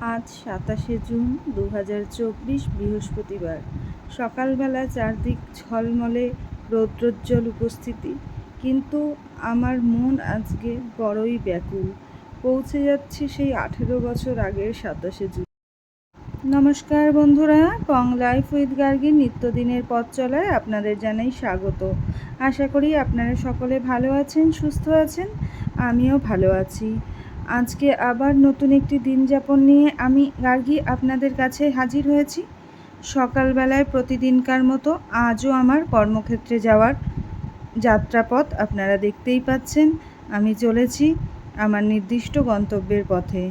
আজ সাতাশে জুন দু হাজার চব্বিশ বৃহস্পতিবার। সকালবেলা চারদিক ঝলমলে রৌদ্রোজ্জ্বল উপস্থিতি। কিন্তু আমার মন আজকে বড়ই ব্যাকুল। পৌঁছে যাচ্ছে সেই আঠেরো বছর আগের সাতাশে জুন। নমস্কার বন্ধুরা পং লাইফ উইথ গার্গির নিত্যদিনের পথ চলায় আপনাদের জানাই স্বাগত। আশা করি আপনারা সকলে ভালো আছেন, সুস্থ আছেন, আমিও ভালো আছি। আজকে আবার নতুন একটি দিন যাপন নিয়ে আমি গার্গি আপনাদের কাছে হাজির হয়েছি। সকালবেলায় প্রতিদিনকার মতো আজও আমার কর্মক্ষেত্রে যাওয়ার যাত্রাপথ আপনারা দেখতেই পাচ্ছেন। আমি চলেছি আমার নির্দিষ্ট গন্তব্যের পথে।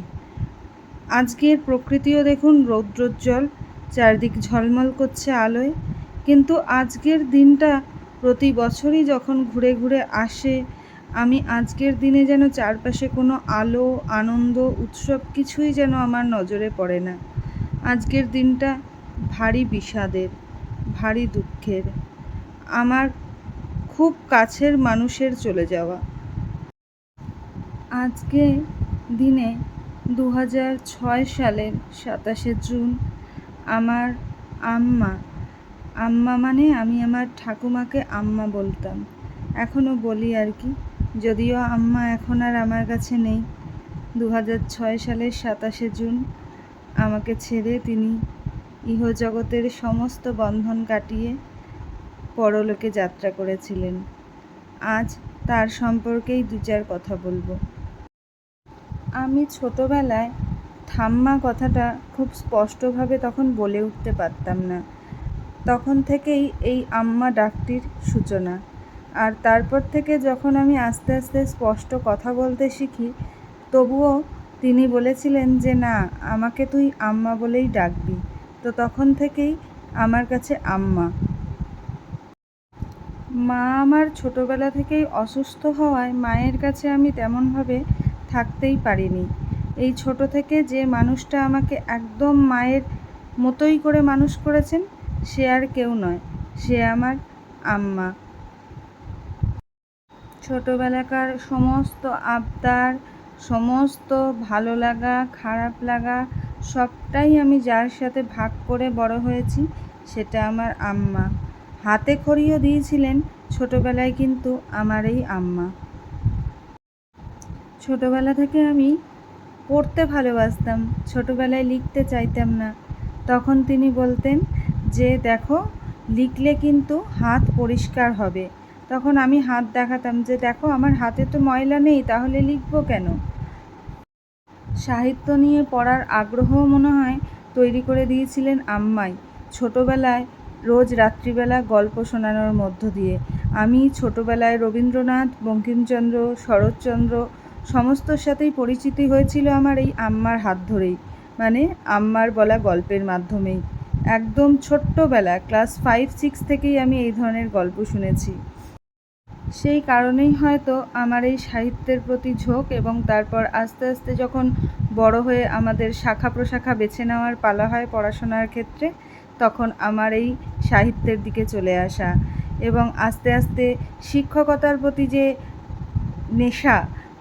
আজকের প্রকৃতিও দেখুন রৌদ্রোজ্জ্বল, চারদিক ঝলমল করছে আলোয়। কিন্তু আজকের দিনটা প্রতি বছরই যখন ঘুরে ঘুরে আসে আমি আজকের দিনে যেন চারপাশে কোনো আলো, আনন্দ, উৎসব কিছুই যেন আমার নজরে পড়ে না। আজকের দিনটা ভারী বিষাদের, ভারী দুঃখের। আমার খুব কাছের মানুষের চলে যাওয়া। আজকে দিনে দু ছয় সালের সাতাশে জুন আমার আম্মা আম্মা মানে আমি আমার ঠাকুমাকে আম্মা বলতাম। এখনও বলি আর কি। যদিও আম্মা এখন আর আমার কাছে নেই। দু হাজার ছয় সালের সাতাশে জুন আমাকে ছেড়ে তিনি ইহজগতের সমস্ত বন্ধন কাটিয়ে পরলোকে যাত্রা করেছিলেন। আজ তার সম্পর্কেই দু চার কথা বলব। আমি ছোটোবেলায় ঠাম্মা কথাটা খুব স্পষ্টভাবে তখন বলে উঠতে পারতাম না। তখন থেকেই এই আম্মা ডাকটির সূচনা। আর তারপর থেকে যখন আমি আস্তে আস্তে স্পষ্ট কথা বলতে শিখি, তবুও তিনি বলেছিলেন যে, না, আমাকে তুই আম্মা বলেই ডাকবি। তো তখন থেকেই আমার কাছে আম্মা। মা আমার ছোটোবেলা থেকেই অসুস্থ হওয়ায় মায়ের কাছে আমি তেমনভাবে থাকতেই পারিনি। এই ছোট থেকে যে মানুষটা আমাকে একদম মায়ের মতোই করে মানুষ করেছেন, সে আর কেউ নয়, সে আমার আম্মা। ছোটোবেলাকার সমস্ত আবদার, সমস্ত ভালো লাগা, খারাপ লাগা, সবটাই আমি যার সাথে ভাগ করে বড় হয়েছি সেটা আমার আম্মা। হাতে খড়িও দিয়েছিলেন, ছোটোবেলায় কিন্তু আমার এই আম্মা। ছোটোবেলা থেকে আমি পড়তে ভালোবাসতাম, ছোটোবেলায় লিখতে চাইতাম না। তখন তিনি বলতেন যে, দেখো, লিখলে কিন্তু হাত পরিষ্কার হবে। তখন আমি হাত দেখাতাম যে, দেখো, আমার হাতে তো ময়লা নেই, তাহলে লিখব কেন? সাহিত্য নিয়ে পড়ার আগ্রহ মনে হয়, তৈরি করে দিয়েছিলেন আম্মাই। ছোটোবেলায়, রোজ রাত্রিবেলা গল্প শোনানোর মধ্য দিয়ে। আমি ছোটোবেলায় রবীন্দ্রনাথ, বঙ্কিমচন্দ্র, শরৎচন্দ্র, সমস্তর সাথেই পরিচিতি হয়েছিল আমার এই আম্মার হাত ধরেই। মানে আম্মার বলা গল্পের মাধ্যমেই। একদম ছোট্টবেলা, ক্লাস ফাইভ, সিক্স থেকেই আমি এই ধরনের গল্প শুনেছি। সেই কারণেই হয়তো আমার এই সাহিত্যের প্রতি ঝোঁক এবং তারপর আস্তে আস্তে যখন বড় হয়ে আমাদের শাখা প্রশাখা বেছে নেওয়ার পালা হয় পড়াশোনার ক্ষেত্রে, তখন আমার এই সাহিত্যের দিকে চলে আসা এবং আস্তে আস্তে শিক্ষকতার প্রতি যে নেশা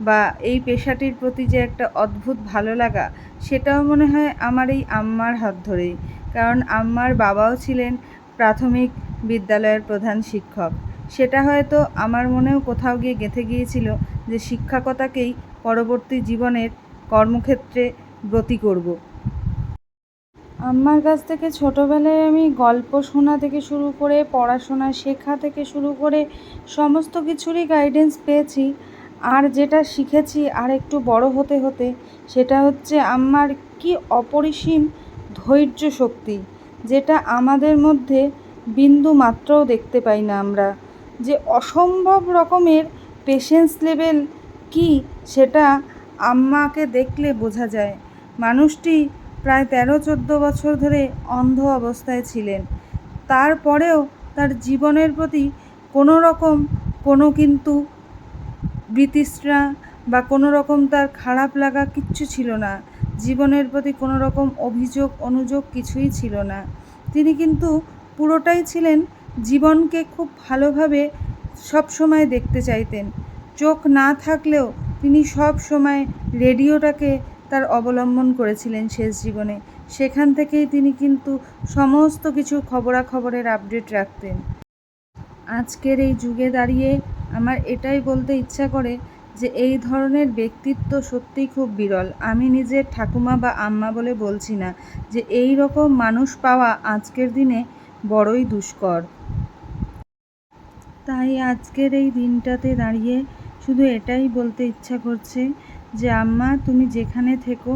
বা এই পেশাটির প্রতি যে একটা অদ্ভুত ভালো লাগা, সেটাও মনে হয় আমার এই আম্মার হাত ধরেই। কারণ আম্মার বাবাও ছিলেন প্রাথমিক বিদ্যালয়ের প্রধান শিক্ষক। সেটা হয়তো আমার মনেও কোথাও গিয়ে গেঁথে গিয়েছিল যে শিক্ষকতাকেই পরবর্তী জীবনের কর্মক্ষেত্রে ব্রতী করব। আম্মার কাছ থেকে ছোটোবেলায় আমি গল্প শোনা থেকে শুরু করে পড়াশোনা শেখা থেকে শুরু করে সমস্ত কিছুরই গাইডেন্স পেয়েছি। আর যেটা শিখেছি আর একটু বড় হতে হতে সেটা হচ্ছে আমার কি অপরিসীম ধৈর্য শক্তি, যেটা আমাদের মধ্যে বিন্দু মাত্রও দেখতে পাই না আমরা। যে অসম্ভব রকমের পেশেন্স লেভেল কি সেটা আম্মাকে দেখলে বোঝা যায়। মানুষটি প্রায় তেরো, চোদ্দ বছর ধরে অন্ধ অবস্থায় ছিলেন। তারপরেও তার জীবনের প্রতি কোনো রকম কোনো কিন্তু বৃতৃষ্ণা বা কোনো রকম তার খারাপ লাগা কিচ্ছু ছিল না। জীবনের প্রতি কোনো রকম অভিযোগ, অনুযোগ কিছুই ছিল না। তিনি কিন্তু পুরোটাই ছিলেন জীবনকে খুব ভালোভাবে সব সময় দেখতে চাইতেন। চোখ না থাকলেও তিনি সব সময় রেডিওটাকে তার অবলম্বন করেছিলেন শেষ জীবনে। সেখান থেকেই তিনি কিন্তু সমস্ত কিছু খবরাখবরের আপডেট রাখতেন। আজকের এই যুগে দাঁড়িয়ে আমার এটাই বলতে ইচ্ছা করে যে এই ধরনের ব্যক্তিত্ব সত্যিই খুব বিরল। আমি নিজের ঠাকুমা বা আম্মা বলে বলছি না যে এই রকম মানুষ পাওয়া আজকের দিনে বড়ই দুষ্কর। তাই আজকের এই দিনটাতে দাঁড়িয়ে শুধু এটাই বলতে ইচ্ছা করছে যে, আম্মা, তুমি যেখানে থেকো,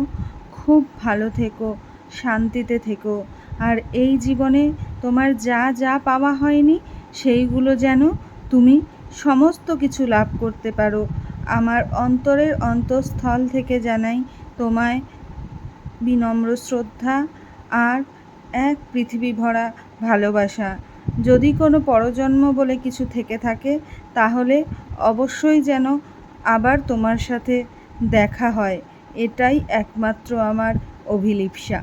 খুব ভালো থেকো, শান্তিতে থেকো। আর এই জীবনে তোমার যা যা পাওয়া হয়নি, সেইগুলো যেন তুমি সমস্ত কিছু লাভ করতে পারো। আমার অন্তরের অন্তঃস্থল থেকে জানাই তোমায় বিনম্র শ্রদ্ধা আর এক পৃথিবী ভরা ভালোবাসা। যদি কোনো পরজন্ম বলে কিছু থেকে থাকে, তাহলে অবশ্যই যেন আবার তোমার সাথে দেখা হয়। এটাই একমাত্র আমার অভিলিপ্সা।